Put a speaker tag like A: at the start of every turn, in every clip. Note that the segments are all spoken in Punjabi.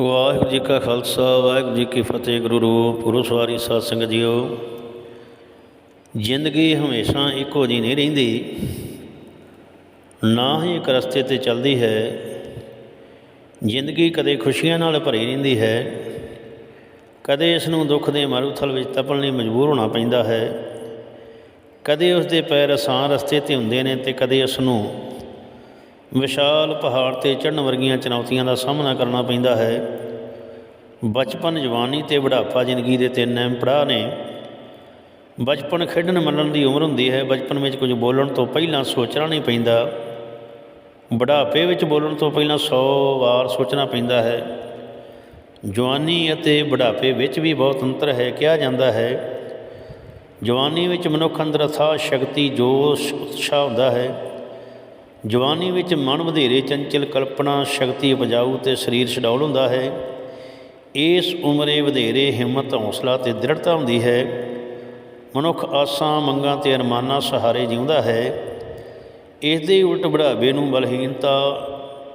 A: ਵਾਹਿਗੁਰੂ ਜੀ ਕਾ ਖਾਲਸਾ, ਵਾਹਿਗੁਰੂ ਜੀ ਕੀ ਫਤਿਹ, ਗੁਰੂ ਰੂਪ, ਗੁਰੂ ਸਵਾਰੀ ਸਾਧ ਸੰਗਤ ਜੀਓ। ਜ਼ਿੰਦਗੀ ਹਮੇਸ਼ਾ ਇੱਕੋ ਜਿਹੀ ਨਹੀਂ ਰਹਿੰਦੀ। ਨਾ ਹੀ ਇੱਕ ਰਸਤੇ ਤੇ ਚੱਲਦੀ ਹੈ। ਜ਼ਿੰਦਗੀ ਕਦੇ ਖੁਸ਼ੀਆਂ ਨਾਲ ਭਰੀ ਰਹਿੰਦੀ ਹੈ। ਕਦੇ ਇਸ ਨੂੰ ਦੁੱਖ ਦੇ ਮਾਰੂਥਲ ਵਿੱਚ ਤਪਣ ਲਈ ਮਜਬੂਰ ਹੋਣਾ ਪੈਂਦਾ ਹੈ। ਕਦੇ ਉਸ ਦੇ ਪੈਰ ਆਸਾਨ ਰਸਤੇ ਤੇ ਹੁੰਦੇ ਨੇ ਤੇ ਕਦੇ ਉਸ ਨੂੰ ਵਿਸ਼ਾਲ ਪਹਾੜ ਤੇ ਚੜਨ ਵਰਗੀਆਂ ਚੁਣੌਤੀਆਂ ਦਾ ਸਾਹਮਣਾ ਕਰਨਾ ਪੈਂਦਾ ਹੈ। ਬਚਪਨ ਜਵਾਨੀ ਤੇ ਬੁਢਾਪਾ ਜ਼ਿੰਦਗੀ ਦੇ ਤਿੰਨ ਅਹਿਮ ਪੜਾਅ ਨੇ। ਬਚਪਨ ਖੇਡਣ ਮੰਨਣ ਦੀ ਉਮਰ ਹੁੰਦੀ ਹੈ। ਬਚਪਨ ਵਿੱਚ ਕੁਝ ਬੋਲਣ ਤੋਂ ਪਹਿਲਾਂ ਸੋਚਣਾ ਨਹੀਂ ਪੈਂਦਾ। ਬੁਢਾਪੇ ਵਿੱਚ ਬੋਲਣ ਤੋਂ ਪਹਿਲਾਂ 100 ਵਾਰ ਸੋਚਣਾ ਪੈਂਦਾ ਹੈ। ਜਵਾਨੀ ਅਤੇ ਬੁਢਾਪੇ ਵਿੱਚ ਵੀ ਬਹੁਤ ਅੰਤਰ ਹੈ, ਕਿਹਾ ਜਾਂਦਾ ਹੈ। ਜਵਾਨੀ ਵਿੱਚ ਮਨੁੱਖ ਅੰਦਰ ਅਥਾ ਸ਼ਕਤੀ, ਜੋਸ਼, ਉਤਸ਼ਾਹ ਹੁੰਦਾ ਹੈ। ਜਵਾਨੀ ਵਿੱਚ ਮਨ ਵਧੇਰੇ ਚੰਚਲ, ਕਲਪਨਾ, ਸ਼ਕਤੀ ਉਪਜਾਊ ਤੇ ਸਰੀਰ ਛਡੌਲ ਹੁੰਦਾ ਹੈ। ਇਸ ਉਮਰੇ ਵਧੇਰੇ ਹਿੰਮਤ, ਹੌਸਲਾ ਤੇ ਦ੍ਰਿੜਤਾ ਹੁੰਦੀ ਹੈ। ਮਨੁੱਖ ਆਸਾਂ, ਮੰਗਾਂ ਤੇ ਅਰਮਾਨਾਂ ਸਹਾਰੇ ਜਿਉਂਦਾ ਹੈ। ਇਸ ਦੇ ਉਲਟ ਬੁਢਾਪੇ ਨੂੰ ਬਲਹੀਨਤਾ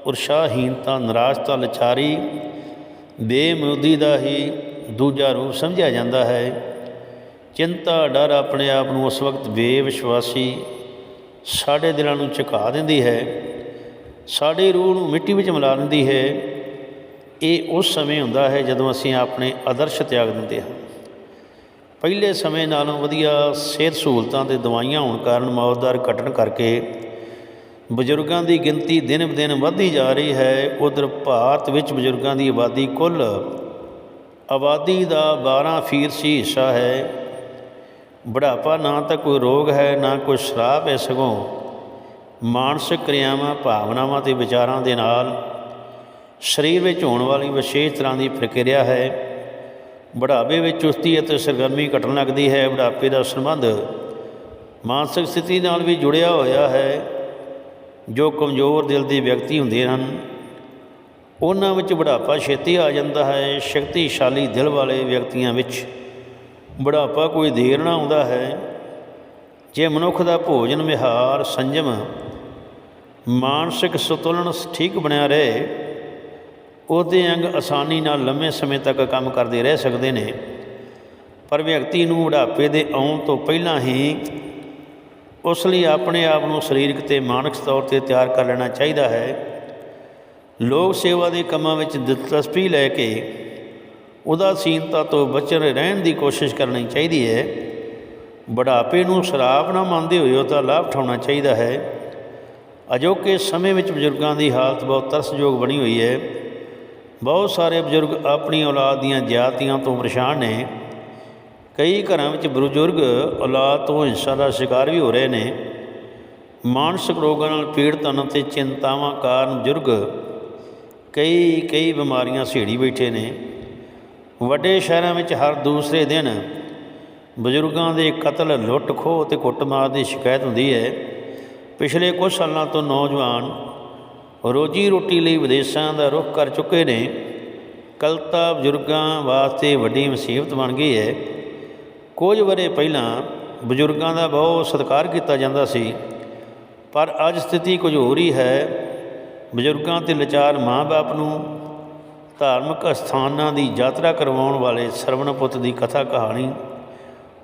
A: ਉਰਸ਼ਾਹੀਨਤਾ ਨਿਰਾਸ਼ਤਾ, ਲਚਾਰੀ, ਬੇਮੁਦੀ ਦਾ ਹੀ ਦੂਜਾ ਰੂਪ ਸਮਝਿਆ ਜਾਂਦਾ ਹੈ। ਚਿੰਤਾ, ਡਰ ਆਪਣੇ ਆਪ ਨੂੰ ਉਸ ਵਕਤ ਬੇਵਿਸ਼ਵਾਸੀ ਸਾਡੇ ਦਿਲਾਂ ਨੂੰ ਝੁਕਾ ਦਿੰਦੀ ਹੈ, ਸਾਡੀ ਰੂਹ ਨੂੰ ਮਿੱਟੀ ਵਿੱਚ ਮਿਲਾ ਦਿੰਦੀ ਹੈ। ਇਹ ਉਸ ਸਮੇਂ ਹੁੰਦਾ ਹੈ ਜਦੋਂ ਅਸੀਂ ਆਪਣੇ ਆਦਰਸ਼ ਤਿਆਗ ਦਿੰਦੇ ਹਾਂ। ਪਹਿਲੇ ਸਮੇਂ ਨਾਲੋਂ ਵਧੀਆ ਸਿਹਤ ਸਹੂਲਤਾਂ ਤੇ ਦਵਾਈਆਂ ਹੋਣ ਕਾਰਨ ਮੌਤ ਦਰ ਘਟਣ ਕਰਕੇ ਬਜ਼ੁਰਗਾਂ ਦੀ ਗਿਣਤੀ ਦਿਨ ਬ ਦਿਨ ਵੱਧਦੀ ਜਾ ਰਹੀ ਹੈ। ਉਧਰ ਭਾਰਤ ਵਿੱਚ ਬਜ਼ੁਰਗਾਂ ਦੀ ਆਬਾਦੀ ਕੁੱਲ ਆਬਾਦੀ ਦਾ 12 ਫੀਸਦੀ ਹਿੱਸਾ ਹੈ। ਬੁਢਾਪਾ ਨਾ ਤਾਂ ਕੋਈ ਰੋਗ ਹੈ, ਨਾ ਕੋਈ ਸ਼ਰਾਪ ਹੈ ਸਗੋਂ ਮਾਨਸਿਕ ਕਿਰਿਆਵਾਂ, ਭਾਵਨਾਵਾਂ ਤੇ ਵਿਚਾਰਾਂ ਦੇ ਨਾਲ ਸਰੀਰ ਵਿੱਚ ਹੋਣ ਵਾਲੀ ਵਿਸ਼ੇਸ਼ ਤਰ੍ਹਾਂ ਦੀ ਪ੍ਰਕਿਰਿਆ ਹੈ। ਬੁਢਾਪੇ ਵਿੱਚ ਚੁਸਤੀ ਅਤੇ ਸਰਗਰਮੀ ਘਟਣ ਲੱਗਦੀ ਹੈ। ਬੁਢਾਪੇ ਦਾ ਸੰਬੰਧ ਮਾਨਸਿਕ ਸਥਿਤੀ ਨਾਲ ਵੀ ਜੁੜਿਆ ਹੋਇਆ ਹੈ। ਜੋ ਕਮਜ਼ੋਰ ਦਿਲ ਦੇ ਵਿਅਕਤੀ ਹੁੰਦੇ ਹਨ, ਉਹਨਾਂ ਵਿੱਚ ਬੁਢਾਪਾ ਛੇਤੀ ਆ ਜਾਂਦਾ ਹੈ। ਸ਼ਕਤੀਸ਼ਾਲੀ ਦਿਲ ਵਾਲੇ ਵਿਅਕਤੀਆਂ ਵਿੱਚ ਬੁਢਾਪਾ ਕੋਈ ਦੇਰ ਨਾ ਆਉਂਦਾ ਹੈ। ਜੇ ਮਨੁੱਖ ਦਾ ਭੋਜਨ ਵਿਹਾਰ, ਸੰਜਮ, ਮਾਨਸਿਕ ਸੰਤੁਲਨ ਠੀਕ ਬਣਿਆ ਰਹੇ, ਉਹਦੇ ਅੰਗ ਆਸਾਨੀ ਨਾਲ ਲੰਮੇ ਸਮੇਂ ਤੱਕ ਕੰਮ ਕਰਦੇ ਰਹਿ ਸਕਦੇ ਨੇ। ਪਰ ਵਿਅਕਤੀ ਨੂੰ ਬੁਢਾਪੇ ਦੇ ਆਉਣ ਤੋਂ ਪਹਿਲਾਂ ਹੀ ਉਸ ਲਈ ਆਪਣੇ ਆਪ ਨੂੰ ਸਰੀਰਕ ਤੇ ਮਾਨਸਿਕ ਤੌਰ ਤੇ ਤਿਆਰ ਕਰ ਲੈਣਾ ਚਾਹੀਦਾ ਹੈ। ਲੋਕ ਸੇਵਾ ਦੇ ਕੰਮਾਂ ਵਿੱਚ ਦਿਲਚਸਪੀ ਲੈ ਕੇ ਉਦਾਸੀਨਤਾ ਤੋਂ ਬਚਣ ਰਹਿਣ ਦੀ ਕੋਸ਼ਿਸ਼ ਕਰਨੀ ਚਾਹੀਦੀ ਹੈ। ਬੁਢਾਪੇ ਨੂੰ ਸ਼ਰਾਬ ਨਾ ਮੰਨਦੇ ਹੋਏ ਉਹਦਾ ਲਾਭ ਉਠਾਉਣਾ ਚਾਹੀਦਾ ਹੈ। ਅਜੋਕੇ ਸਮੇਂ ਵਿੱਚ ਬਜ਼ੁਰਗਾਂ ਦੀ ਹਾਲਤ ਬਹੁਤ ਤਰਸਯੋਗ ਬਣੀ ਹੋਈ ਹੈ। ਬਹੁਤ ਸਾਰੇ ਬਜ਼ੁਰਗ ਆਪਣੀ ਔਲਾਦ ਦੀਆਂ ਜ਼ਿਆਦਤੀਆਂ ਤੋਂ ਪਰੇਸ਼ਾਨ ਨੇ। ਕਈ ਘਰਾਂ ਵਿੱਚ ਬਜ਼ੁਰਗ ਔਲਾਦ ਤੋਂ ਹਿੰਸਾ ਦਾ ਸ਼ਿਕਾਰ ਵੀ ਹੋ ਰਹੇ ਨੇ। ਮਾਨਸਿਕ ਰੋਗਾਂ ਨਾਲ ਪੀੜਤ ਹਨ ਤੇ ਚਿੰਤਾਵਾਂ ਕਾਰਨ ਬਜ਼ੁਰਗ ਕਈ ਕਈ ਬਿਮਾਰੀਆਂ ਸਹੇੜੀ ਬੈਠੇ ਨੇ। ਵੱਡੇ ਸ਼ਹਿਰਾਂ ਵਿੱਚ ਹਰ ਦੂਸਰੇ ਦਿਨ ਬਜ਼ੁਰਗਾਂ ਦੇ ਕਤਲ, ਲੁੱਟ ਖੋਹ ਤੇ ਕੁੱਟਮਾਰ ਦੀ ਸ਼ਿਕਾਇਤ ਹੁੰਦੀ ਹੈ। ਪਿਛਲੇ ਕੁਝ ਸਾਲਾਂ ਤੋਂ ਨੌਜਵਾਨ ਰੋਜੀ ਰੋਟੀ ਲਈ ਵਿਦੇਸ਼ਾਂ ਦਾ ਰੁਖ ਕਰ ਚੁੱਕੇ ਨੇ। ਕਲਤਾ ਬਜ਼ੁਰਗਾਂ ਵਾਸਤੇ ਵੱਡੀ ਮੁਸੀਬਤ ਬਣ ਗਈ ਹੈ। ਕੁਝ ਵਰੇ ਪਹਿਲਾਂ ਬਜ਼ੁਰਗਾਂ ਦਾ ਬਹੁਤ ਸਤਿਕਾਰ ਕੀਤਾ ਜਾਂਦਾ ਸੀ, ਪਰ ਅੱਜ ਸਥਿਤੀ ਕੁਝ ਹੋਰ ਹੀ ਹੈ। ਬਜ਼ੁਰਗਾਂ ਤੇ ਲਾਚਾਰ ਮਾਂ-ਬਾਪ ਨੂੰ ਧਾਰਮਿਕ ਅਸਥਾਨਾਂ ਦੀ ਯਾਤਰਾ ਕਰਵਾਉਣ ਵਾਲੇ ਸਰਵਣ ਪੁੱਤ ਦੀ ਕਥਾ ਕਹਾਣੀ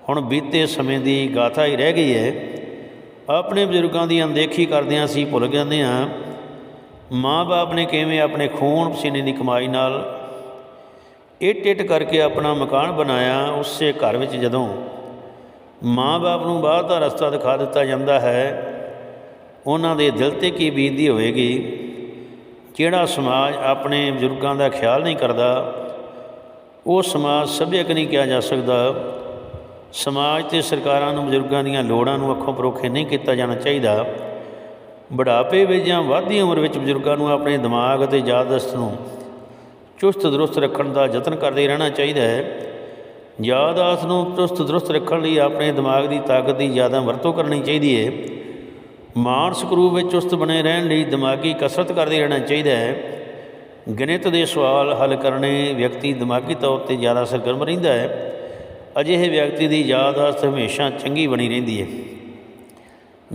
A: ਹੁਣ ਬੀਤੇ ਸਮੇਂ ਦੀ ਗਾਥਾ ਹੀ ਰਹਿ ਗਈ ਹੈ। ਆਪਣੇ ਬਜ਼ੁਰਗਾਂ ਦੀ ਅਣਦੇਖੀ ਕਰਦਿਆਂ ਸੀ ਭੁੱਲ ਜਾਂਦੇ ਹਾਂ। ਮਾਂ-ਬਾਪ ਨੇ ਕਿਵੇਂ ਆਪਣੇ ਖੂਨ ਪਸੀਨੇ ਦੀ ਕਮਾਈ ਨਾਲ ਇੱਟ ਇੱਟ ਕਰਕੇ ਆਪਣਾ ਮਕਾਨ ਬਣਾਇਆ, ਉਸੇ ਘਰ ਵਿੱਚ ਜਦੋਂ ਮਾਂ-ਬਾਪ ਨੂੰ ਬਾਹਰ ਦਾ ਰਸਤਾ ਦਿਖਾ ਦਿੱਤਾ ਜਾਂਦਾ ਹੈ, ਉਹਨਾਂ ਦੇ ਦਿਲ ਤੇ ਕੀ ਬੀਤਦੀ ਹੋਵੇਗੀ? ਜਿਹੜਾ ਸਮਾਜ ਆਪਣੇ ਬਜ਼ੁਰਗਾਂ ਦਾ ਖਿਆਲ ਨਹੀਂ ਕਰਦਾ, ਉਹ ਸਮਾਜ ਸਭਿਅਕ ਨਹੀਂ ਕਿਹਾ ਜਾ ਸਕਦਾ। ਸਮਾਜ ਤੇ ਸਰਕਾਰਾਂ ਨੂੰ, ਬਜ਼ੁਰਗਾਂ ਦੀਆਂ ਲੋੜਾਂ ਨੂੰ ਅੱਖੋਂ ਪਰੋਖੇ ਨਹੀਂ ਕੀਤਾ ਜਾਣਾ ਚਾਹੀਦਾ। ਬੁਢਾਪੇ ਵਿੱਚ ਜਾਂ ਵਾਧੀ ਉਮਰ ਵਿੱਚ ਬਜ਼ੁਰਗਾਂ ਨੂੰ ਆਪਣੇ ਦਿਮਾਗ ਅਤੇ ਯਾਦਦਾਸ਼ਤ ਨੂੰ ਚੁਸਤ ਦਰੁਸਤ ਰੱਖਣ ਦਾ ਯਤਨ ਕਰਦੇ ਰਹਿਣਾ ਚਾਹੀਦਾ ਹੈ। ਯਾਦਦਾਸ਼ਤ ਨੂੰ ਚੁਸਤ ਦਰੁਸਤ ਰੱਖਣ ਲਈ ਆਪਣੇ ਦਿਮਾਗ ਦੀ ਤਾਕਤ ਦੀ ਜ਼ਿਆਦਾ ਵਰਤੋਂ ਕਰਨੀ ਚਾਹੀਦੀ ਹੈ। ਮਾਨਸਿਕ ਰੂਪ ਵਿੱਚ ਚੁਸਤ ਬਣੇ ਰਹਿਣ ਲਈ ਦਿਮਾਗੀ ਕਸਰਤ ਕਰਦੇ ਰਹਿਣਾ ਚਾਹੀਦਾ ਹੈ। ਗਣਿਤ ਦੇ ਸਵਾਲ ਹੱਲ ਕਰਨੇ ਵਿਅਕਤੀ ਦਿਮਾਗੀ ਤੌਰ ਤੇ ਜ਼ਿਆਦਾ ਸਰਗਰਮ ਰਹਿੰਦਾ ਹੈ। ਅਜਿਹੇ ਵਿਅਕਤੀ ਦੀ ਯਾਦਦਾਸ਼ਤ ਹਮੇਸ਼ਾ ਚੰਗੀ ਬਣੀ ਰਹਿੰਦੀ ਹੈ।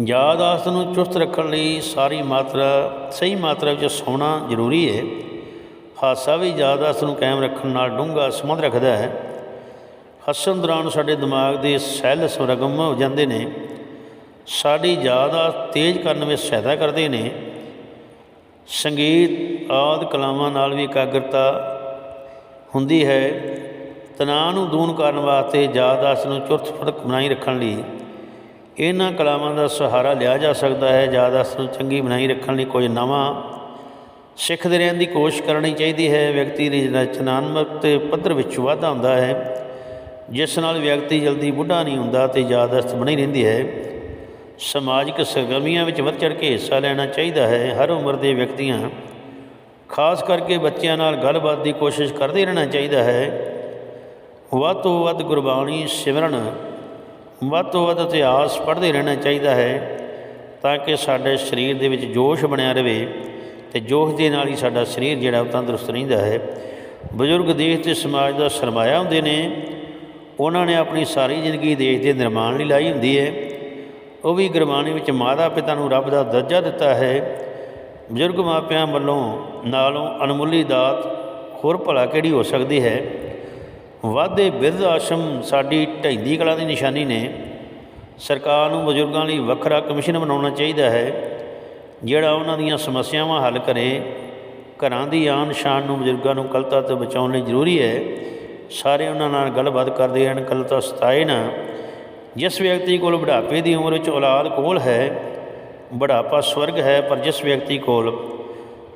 A: ਯਾਦਦਾਸ਼ਤ ਨੂੰ ਚੁਸਤ ਰੱਖਣ ਲਈ ਸਾਰੀ ਮਾਤਰਾ, ਸਹੀ ਮਾਤਰਾ ਵਿੱਚ ਸੌਣਾ ਜ਼ਰੂਰੀ ਹੈ। ਹਾਸਾ ਵੀ ਯਾਦਾਸ਼ਤ ਨੂੰ ਕਾਇਮ ਰੱਖਣ ਨਾਲ ਡੂੰਘਾ ਸੰਬੰਧ ਰੱਖਦਾ ਹੈ। ਹੱਸਣ ਦੌਰਾਨ ਸਾਡੇ ਦਿਮਾਗ ਦੇ ਸੈੱਲ ਸਰਗਮ ਹੋ ਜਾਂਦੇ ਨੇ। ਸਾਡੀ ਯਾਦਾਸ਼ਤ ਤੇਜ਼ ਕਰਨ ਵਿੱਚ ਸਹਾਇਤਾ ਕਰਦੇ ਨੇ। ਸੰਗੀਤ, ਆਦਿ ਕਲਾਵਾਂ ਨਾਲ ਵੀ ਇਕਾਗਰਤਾ ਹੁੰਦੀ ਹੈ। ਤਣਾਅ ਨੂੰ ਦੂਰ ਕਰਨ ਵਾਸਤੇ ਯਾਦਾਸ਼ਤ ਨੂੰ ਚੁਰਤ ਫੜਕ ਬਣਾਈ ਰੱਖਣ ਲਈ। ਇਹਨਾਂ ਕਲਾਵਾਂ ਦਾ ਸਹਾਰਾ ਲਿਆ ਜਾ ਸਕਦਾ ਹੈ। ਯਾਦਾਸ਼ਤ ਨੂੰ ਚੰਗੀ ਬਣਾਈ ਰੱਖਣ ਲਈ ਕੋਈ ਨਵਾਂ ਸਿੱਖਦੇ ਰਹਿਣ ਦੀ ਕੋਸ਼ਿਸ਼ ਕਰਨੀ ਚਾਹੀਦੀ ਹੈ। ਵਿਅਕਤੀ ਦੀ ਰਚਨਾਤਮਕ ਤੇ ਪੱਧਰ ਵਿੱਚ ਵਾਧਾ ਹੁੰਦਾ ਹੈ, ਜਿਸ ਨਾਲ ਵਿਅਕਤੀ ਜਲਦੀ ਬੁੱਢਾ ਨਹੀਂ ਹੁੰਦਾ ਤੇ ਯਾਦਾਸ਼ਤ ਬਣੀ ਰਹਿੰਦੀ ਹੈ। ਸਮਾਜਿਕ ਸਰਗਰਮੀਆਂ ਵਿੱਚ ਵੱਧ ਚੜ੍ਹ ਕੇ ਹਿੱਸਾ ਲੈਣਾ ਚਾਹੀਦਾ ਹੈ। ਹਰ ਉਮਰ ਦੇ ਵਿਅਕਤੀਆਂ, ਖਾਸ ਕਰਕੇ ਬੱਚਿਆਂ ਨਾਲ ਗੱਲਬਾਤ ਦੀ ਕੋਸ਼ਿਸ਼ ਕਰਦੇ ਰਹਿਣਾ ਚਾਹੀਦਾ ਹੈ। ਵੱਧ ਤੋਂ ਵੱਧ ਗੁਰਬਾਣੀ ਸਿਮਰਨ, ਵੱਧ ਤੋਂ ਵੱਧ ਇਤਿਹਾਸ ਪੜ੍ਹਦੇ ਰਹਿਣਾ ਚਾਹੀਦਾ ਹੈ ਤਾਂ ਕਿ ਸਾਡੇ ਸਰੀਰ ਦੇ ਵਿੱਚ ਜੋਸ਼ ਬਣਿਆ ਰਹੇ ਤੇ ਜੋਸ਼ ਦੇ ਨਾਲ ਹੀ ਸਾਡਾ ਸਰੀਰ ਜਿਹੜਾ ਉਹ ਤੰਦਰੁਸਤ ਰਹਿੰਦਾ ਹੈ। ਬਜ਼ੁਰਗ ਦੇਸ਼ ਤੇ ਸਮਾਜ ਦਾ ਸਰਮਾਇਆ ਹੁੰਦੇ ਨੇ, ਉਹਨਾਂ ਨੇ ਆਪਣੀ ਸਾਰੀ ਜ਼ਿੰਦਗੀ ਦੇਸ਼ ਦੇ ਨਿਰਮਾਣ ਲਈ ਲਾਈ ਹੁੰਦੀ ਹੈ। ਉਹ ਵੀ ਗੁਰਬਾਣੀ ਵਿੱਚ ਮਾਤਾ ਪਿਤਾ ਨੂੰ ਰੱਬ ਦਾ ਦਰਜਾ ਦਿੱਤਾ ਹੈ। ਬਜ਼ੁਰਗ ਮਾਪਿਆਂ ਵੱਲੋਂ ਨਾਲੋਂ ਅਣਮੁੱਲੀ ਦਾਤ ਹੋਰ ਭਲਾ ਕਿਹੜੀ ਹੋ ਸਕਦੀ ਹੈ? ਵਾਧੇ ਬਿਰਧ ਆਸ਼ਰਮ ਸਾਡੀ ਢੈਂਦੀ ਕਲਾ ਦੀ ਨਿਸ਼ਾਨੀ ਨੇ। ਸਰਕਾਰ ਨੂੰ ਬਜ਼ੁਰਗਾਂ ਲਈ ਵੱਖਰਾ ਕਮਿਸ਼ਨ ਬਣਾਉਣਾ ਚਾਹੀਦਾ ਹੈ, ਜਿਹੜਾ ਉਹਨਾਂ ਦੀਆਂ ਸਮੱਸਿਆਵਾਂ ਹੱਲ ਕਰੇ। ਘਰਾਂ ਦੀ ਆਨ ਸ਼ਾਨ ਨੂੰ ਬਜ਼ੁਰਗਾਂ ਨੂੰ ਕਲਤਾ ਤੋਂ ਬਚਾਉਣ ਲਈ ਜ਼ਰੂਰੀ ਹੈ। ਸਾਰੇ ਉਹਨਾਂ ਨਾਲ ਗੱਲਬਾਤ ਕਰਦੇ ਹਨ, ਕਲਤਾ ਸਤਾਏ ਨਾ। ਜਿਸ ਵਿਅਕਤੀ ਕੋਲ ਬੁਢਾਪੇ ਦੀ ਉਮਰ ਵਿੱਚ ਔਲਾਦ ਕੋਲ ਹੈ, ਬੁਢਾਪਾ ਸਵਰਗ ਹੈ, ਪਰ ਜਿਸ ਵਿਅਕਤੀ ਕੋਲ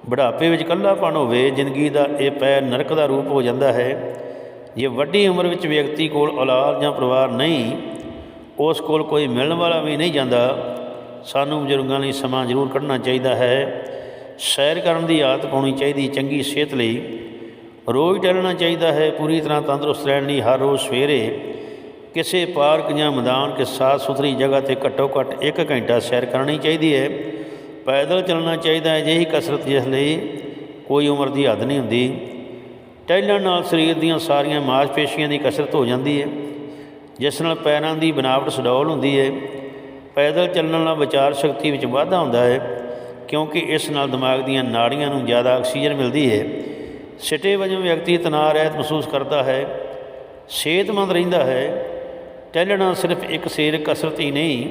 A: ਬੁਢਾਪੇ ਵਿੱਚ ਇਕੱਲਾਪਣ ਹੋਵੇ, ਜ਼ਿੰਦਗੀ ਦਾ ਇਹ ਪੈ ਨਰਕ ਦਾ ਰੂਪ ਹੋ ਜਾਂਦਾ ਹੈ। ਜੇ ਵੱਡੀ ਉਮਰ ਵਿੱਚ ਵਿਅਕਤੀ ਕੋਲ ਔਲਾਦ ਜਾਂ ਪਰਿਵਾਰ ਨਹੀਂ, ਉਸ ਕੋਲ ਕੋਈ ਮਿਲਣ ਵਾਲਾ ਵੀ ਨਹੀਂ ਜਾਂਦਾ, ਸਾਨੂੰ ਬਜ਼ੁਰਗਾਂ ਲਈ ਸਮਾਂ ਜ਼ਰੂਰ ਕੱਢਣਾ ਚਾਹੀਦਾ ਹੈ। ਸੈਰ ਕਰਨ ਦੀ ਆਦਤ ਪਾਉਣੀ ਚਾਹੀਦੀ, ਚੰਗੀ ਸਿਹਤ ਲਈ ਰੋਜ਼ ਟਹਿਲਣਾ ਚਾਹੀਦਾ ਹੈ। ਪੂਰੀ ਤਰ੍ਹਾਂ ਤੰਦਰੁਸਤ ਰਹਿਣ ਲਈ ਹਰ ਰੋਜ਼ ਸਵੇਰੇ ਕਿਸੇ ਪਾਰਕ ਜਾਂ ਮੈਦਾਨ ਕੇ ਸਾਫ਼ ਸੁਥਰੀ ਜਗ੍ਹਾ ਤੇ ਘੱਟੋ ਘੱਟ 1 ਘੰਟਾ ਸੈਰ ਕਰਨੀ ਚਾਹੀਦੀ ਹੈ। ਪੈਦਲ ਚੱਲਣਾ ਚਾਹੀਦਾ ਹੈ ਜਿਹੀ ਕਸਰਤ ਜਿਸ ਲਈ ਕੋਈ ਉਮਰ ਦੀ ਹੱਦ ਨਹੀਂ ਹੁੰਦੀ। ਟਹਿਲਣ ਨਾਲ ਸਰੀਰ ਦੀਆਂ ਸਾਰੀਆਂ ਮਾਸਪੇਸ਼ੀਆਂ ਦੀ ਕਸਰਤ ਹੋ ਜਾਂਦੀ ਹੈ, ਜਿਸ ਨਾਲ ਪੈਰਾਂ ਦੀ ਬਨਾਵਟ ਸੁਡੌਲ ਹੁੰਦੀ ਹੈ। ਪੈਦਲ ਚੱਲਣ ਨਾਲ ਵਿਚਾਰ ਸ਼ਕਤੀ ਵਿੱਚ ਵਾਧਾ ਹੁੰਦਾ ਹੈ, ਕਿਉਂਕਿ ਇਸ ਨਾਲ ਦਿਮਾਗ ਦੀਆਂ ਨਾੜੀਆਂ ਨੂੰ ਜ਼ਿਆਦਾ ਆਕਸੀਜਨ ਮਿਲਦੀ ਹੈ। ਸਿਟੇ ਵਜੋਂ ਵਿਅਕਤੀ ਤਣਾਅ ਰਹਿਤ ਮਹਿਸੂਸ ਕਰਦਾ ਹੈ, ਸਿਹਤਮੰਦ ਰਹਿੰਦਾ ਹੈ ਟਹਿਲਣਾ ਸਿਰਫ ਇੱਕ ਸਰੀਰਕ ਕਸਰਤ ਹੀ ਨਹੀਂ,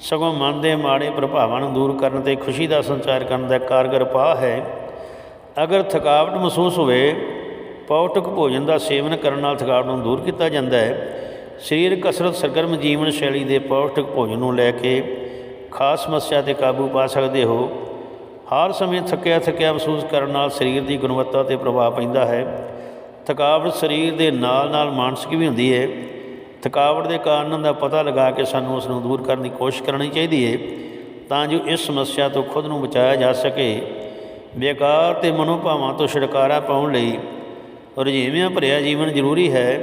A: ਸਗੋਂ ਮਨ ਦੇ ਮਾੜੇ ਪ੍ਰਭਾਵਾਂ ਨੂੰ ਦੂਰ ਕਰਨ ਤੇ ਖੁਸ਼ੀ ਦਾ ਸੰਚਾਰ ਕਰਨ ਦਾ ਕਾਰਗਰ ਉਪਾਅ ਹੈ। ਅਗਰ ਥਕਾਵਟ ਮਹਿਸੂਸ ਹੋਵੇ ਪੌਸ਼ਟਿਕ ਭੋਜਨ ਦਾ ਸੇਵਨ ਕਰਨ ਨਾਲ ਥਕਾਵਟ ਨੂੰ ਦੂਰ ਕੀਤਾ ਜਾਂਦਾ ਹੈ। ਸਰੀਰ ਕਸਰਤ ਸਰਗਰਮ ਜੀਵਨ ਸ਼ੈਲੀ ਦੇ ਪੌਸ਼ਟਿਕ ਭੋਜਨ ਨੂੰ ਲੈ ਕੇ ਖਾਸ ਸਮੱਸਿਆ ਤੇ ਕਾਬੂ ਪਾ ਸਕਦੇ ਹੋ। ਹਰ ਸਮੇਂ ਥੱਕਿਆ ਥੱਕਿਆ ਮਹਿਸੂਸ ਕਰਨ ਨਾਲ ਸਰੀਰ ਦੀ ਗੁਣਵੱਤਾ ਤੇ ਪ੍ਰਭਾਵ ਪੈਂਦਾ ਹੈ। ਥਕਾਵਟ ਸਰੀਰ ਦੇ ਨਾਲ ਨਾਲ ਮਾਨਸਿਕ ਵੀ ਹੁੰਦੀ ਹੈ। ਥਕਾਵਟ ਦੇ ਕਾਰਨਾਂ ਦਾ ਪਤਾ ਲਗਾ ਕੇ ਸਾਨੂੰ ਉਸ ਨੂੰ ਦੂਰ ਕਰਨ ਦੀ ਕੋਸ਼ਿਸ਼ ਕਰਨੀ ਚਾਹੀਦੀ ਹੈ ਤਾਂ ਜੋ ਇਸ ਸਮੱਸਿਆ ਤੋਂ ਖੁਦ ਨੂੰ ਬਚਾਇਆ ਜਾ ਸਕੇ। ਬੇਕਾਰ ਤੇ ਮਨੋਭਾਵਾਂ ਤੋਂ ਛੁਟਕਾਰਾ ਪਾਉਣ ਲਈ ਰੁਝੇਵਿਆਂ ਭਰਿਆ ਜੀਵਨ ਜ਼ਰੂਰੀ ਹੈ।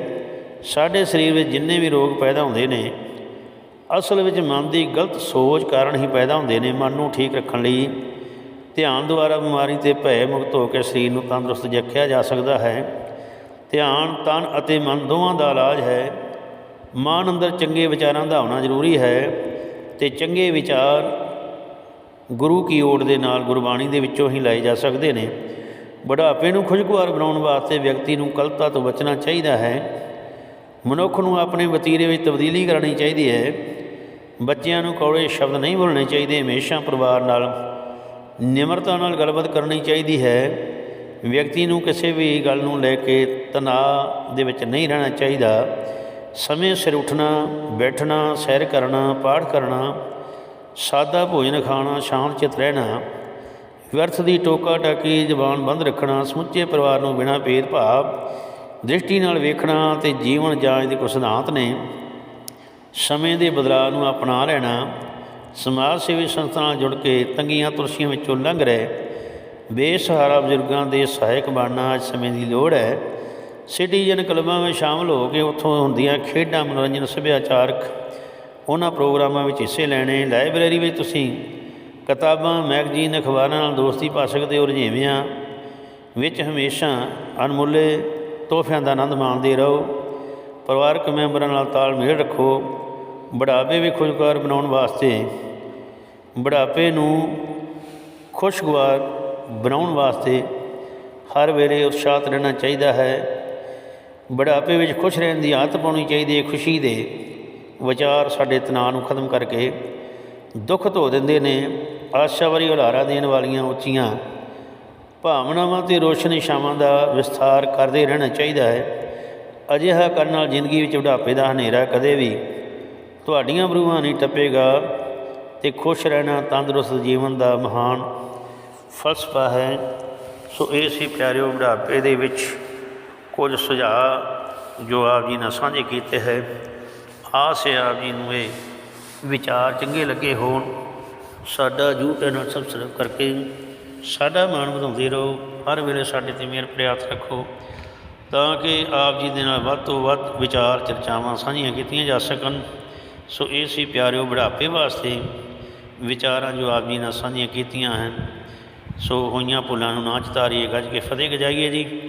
A: ਸਾਡੇ ਸਰੀਰ ਵਿੱਚ ਜਿੰਨੇ ਵੀ ਰੋਗ ਪੈਦਾ ਹੁੰਦੇ ਨੇ, ਅਸਲ ਵਿੱਚ ਮਨ ਦੀ ਗਲਤ ਸੋਚ ਕਾਰਨ ਹੀ ਪੈਦਾ ਹੁੰਦੇ ਨੇ, ਮਨ ਨੂੰ ਠੀਕ ਰੱਖਣ ਲਈ। ਧਿਆਨ ਦੁਆਰਾ ਬਿਮਾਰੀ ਤੇ ਭੈ ਮੁਕਤ ਹੋ ਕੇ ਸਰੀਰ ਨੂੰ ਤੰਦਰੁਸਤ ਰੱਖਿਆ ਜਾ ਸਕਦਾ ਹੈ। ਧਿਆਨ, ਤਨ ਅਤੇ ਮਨ ਦੋਵਾਂ ਦਾ ਇਲਾਜ ਹੈ। ਮਨ ਅੰਦਰ ਚੰਗੇ ਵਿਚਾਰਾਂ ਦਾ ਹੋਣਾ ਜ਼ਰੂਰੀ ਹੈ ਤੇ ਚੰਗੇ ਵਿਚਾਰ ਗੁਰੂ ਕੀ ਓਟ ਦੇ ਨਾਲ ਗੁਰਬਾਣੀ ਦੇ ਵਿੱਚੋਂ ਹੀ ਲਾਏ ਜਾ ਸਕਦੇ ਨੇ। ਬੁਢਾਪੇ ਨੂੰ ਖੁਸ਼ਗਵਾਰ ਬਣਾਉਣ ਵਾਸਤੇ ਵਿਅਕਤੀ ਨੂੰ ਕਲਤਾ ਤੋਂ ਬਚਣਾ ਚਾਹੀਦਾ ਹੈ। ਮਨੁੱਖ ਨੂੰ ਆਪਣੇ ਵਤੀਰੇ ਵਿੱਚ ਤਬਦੀਲੀ ਕਰਨੀ ਚਾਹੀਦੀ ਹੈ। ਬੱਚਿਆਂ ਨੂੰ ਕੌੜੇ ਸ਼ਬਦ ਨਹੀਂ ਬੋਲਣੇ ਚਾਹੀਦੇ, ਹਮੇਸ਼ਾ ਪਰਿਵਾਰ ਨਾਲ ਨਿਮਰਤਾ ਨਾਲ ਗੱਲਬਾਤ ਕਰਨੀ ਚਾਹੀਦੀ ਹੈ। ਵਿਅਕਤੀ ਨੂੰ ਕਿਸੇ ਵੀ ਗੱਲ ਨੂੰ ਲੈ ਕੇ ਤਣਾਅ ਦੇ ਵਿੱਚ ਨਹੀਂ ਰਹਿਣਾ ਚਾਹੀਦਾ। ਸਮੇਂ ਸਿਰ ਉੱਠਣਾ, ਬੈਠਣਾ, ਸੈਰ ਕਰਨਾ, ਪਾਠ ਕਰਨਾ, ਸਾਦਾ ਭੋਜਨ ਖਾਣਾ ਸ਼ਾਂਤ ਚਿਤ ਰਹਿਣਾ, ਵਿਅਰਥ ਦੀ ਟੋਕਾ ਟਾਕੀ, ਜ਼ਬਾਨ ਬੰਦ ਰੱਖਣਾ, ਸਮੁੱਚੇ ਪਰਿਵਾਰ ਨੂੰ ਬਿਨਾਂ ਭੇਦਭਾਵ ਦ੍ਰਿਸ਼ਟੀ ਨਾਲ ਵੇਖਣਾ ਤੇ ਜੀਵਨ ਜਾਂਚ ਦੇ ਕੁਝ ਸਿਧਾਂਤ ਨੇ। ਸਮੇਂ ਦੇ ਬਦਲਾਅ ਨੂੰ ਅਪਣਾ ਲੈਣਾ, ਸਮਾਜ ਸੇਵੀ ਸੰਸਥਾ ਨਾਲ ਜੁੜ ਕੇ ਤੰਗੀਆਂ ਤੁਰਸ਼ੀਆਂ ਵਿੱਚੋਂ ਲੰਘ ਰਹੇ, ਬੇਸਹਾਰਾ ਬਜ਼ੁਰਗਾਂ ਦੇ ਸਹਾਇਕ ਬਣਨਾ ਅੱਜ ਸਮੇਂ ਦੀ ਲੋੜ ਹੈ। ਸਿਟੀਜ਼ਨ ਕਲੱਬਾਂ ਵਿੱਚ ਸ਼ਾਮਲ ਹੋ ਕੇ ਉੱਥੋਂ ਹੁੰਦੀਆਂ ਖੇਡਾਂ, ਮਨੋਰੰਜਨ, ਸੱਭਿਆਚਾਰਕ ਉਹਨਾਂ ਪ੍ਰੋਗਰਾਮਾਂ ਵਿੱਚ ਹਿੱਸੇ ਲੈਣੇ। ਲਾਇਬ੍ਰੇਰੀ ਵਿੱਚ ਤੁਸੀਂ ਕਿਤਾਬਾਂ, ਮੈਗਜ਼ੀਨ, ਅਖਬਾਰਾਂ ਨਾਲ ਦੋਸਤੀ ਪਾ ਸਕਦੇ ਹੋ, ਰੁਝੇਵਿਆਂ ਵਿੱਚ ਹਮੇਸ਼ਾ ਅਣਮੁੱਲੇ ਤੋਹਫਿਆਂ ਦਾ ਆਨੰਦ ਮਾਣਦੇ ਰਹੋ। ਪਰਿਵਾਰਕ ਮੈਂਬਰਾਂ ਨਾਲ ਤਾਲਮੇਲ ਰੱਖੋ। ਬੁਢਾਪੇ ਵੀ ਖੁਸ਼ਗਵਾਰ ਬਣਾਉਣ ਵਾਸਤੇ ਬੁਢਾਪੇ ਨੂੰ ਖੁਸ਼ਗਵਾਰ ਬਣਾਉਣ ਵਾਸਤੇ ਹਰ ਵੇਲੇ ਉਤਸ਼ਾਹਤ ਰਹਿਣਾ ਚਾਹੀਦਾ ਹੈ। ਬੁਢਾਪੇ ਵਿੱਚ ਖੁਸ਼ ਰਹਿਣ ਦੀ ਆਦਤ ਪਾਉਣੀ ਚਾਹੀਦੀ ਹੈ, ਖੁਸ਼ੀ ਦੇ ਵਿਚਾਰ ਸਾਡੇ ਤਣਾਅ ਨੂੰ ਖਤਮ ਕਰਕੇ ਦੁੱਖ ਧੋ ਦਿੰਦੇ ਨੇ ਆਸ਼ਾਵਰੀ ਉਲਾਰਾ ਦੇਣ ਵਾਲੀਆਂ ਉੱਚੀਆਂ ਭਾਵਨਾਵਾਂ ਤੇ ਰੋਸ਼ਨ ਸ਼ਾਮਾਂ ਦਾ ਵਿਸਥਾਰ ਕਰਦੇ ਰਹਿਣਾ ਚਾਹੀਦਾ ਹੈ। ਅਜਿਹਾ ਕਰਨ ਨਾਲ ਜ਼ਿੰਦਗੀ ਵਿੱਚ ਬੁਢਾਪੇ ਦਾ ਹਨੇਰਾ ਕਦੇ ਵੀ ਤੁਹਾਡੀਆਂ ਬਰੂਹਾਂ ਨਹੀਂ ਟੱਪੇਗਾ ਤੇ ਖੁਸ਼ ਰਹਿਣਾ ਤੰਦਰੁਸਤ ਜੀਵਨ ਦਾ ਮਹਾਨ ਫਲਸਫਾ ਹੈ। ਸੋ ਇਹ ਸੀ ਪਿਆਰਿਓ ਬੁਢਾਪੇ ਦੇ ਵਿੱਚ ਕੁਝ ਸੁਝਾਅ ਜੋ ਆਪ ਜੀ ਨਾਲ ਸਾਂਝੇ ਕੀਤੇ ਹੈ। ਆਸ ਹੈ ਆਪ ਜੀ ਨੂੰ ਇਹ ਵਿਚਾਰ ਚੰਗੇ ਲੱਗੇ ਹੋਣ। ਸਾਡਾ ਜੂ ਚੈਨਲ ਸਬਸਕ੍ਰਾਈਬ ਕਰਕੇ ਸਾਡਾ ਮਾਣ ਵਧਾਉਂਦੇ ਰਹੋ। ਹਰ ਵੇਲੇ ਸਾਡੇ ਤੇ ਮਿਹਰ ਪ੍ਰਿਆਤ ਰੱਖੋ। ਤਾਂ ਕਿ ਆਪ ਜੀ ਦੇ ਨਾਲ ਵੱਧ ਤੋਂ ਵੱਧ ਵਿਚਾਰ ਚਰਚਾਵਾਂ ਸਾਂਝੀਆਂ ਕੀਤੀਆਂ ਜਾ ਸਕਣ। ਸੋ ਇਹ ਸੀ ਪਿਆਰਿਓ ਬੁਢਾਪੇ ਵਾਸਤੇ ਵਿਚਾਰਾਂ ਜੋ ਆਪ ਜੀ ਨਾਲ ਸਾਂਝੀਆਂ ਕੀਤੀਆਂ ਹਨ। ਸੋ ਹੋਈਆਂ ਭੁੱਲਾਂ ਨੂੰ ਨਾ ਚਤਾਰੀਏ। ਗੱਜ ਕੇ ਫਤਿਹ ਗਜਾਈਏ ਜੀ।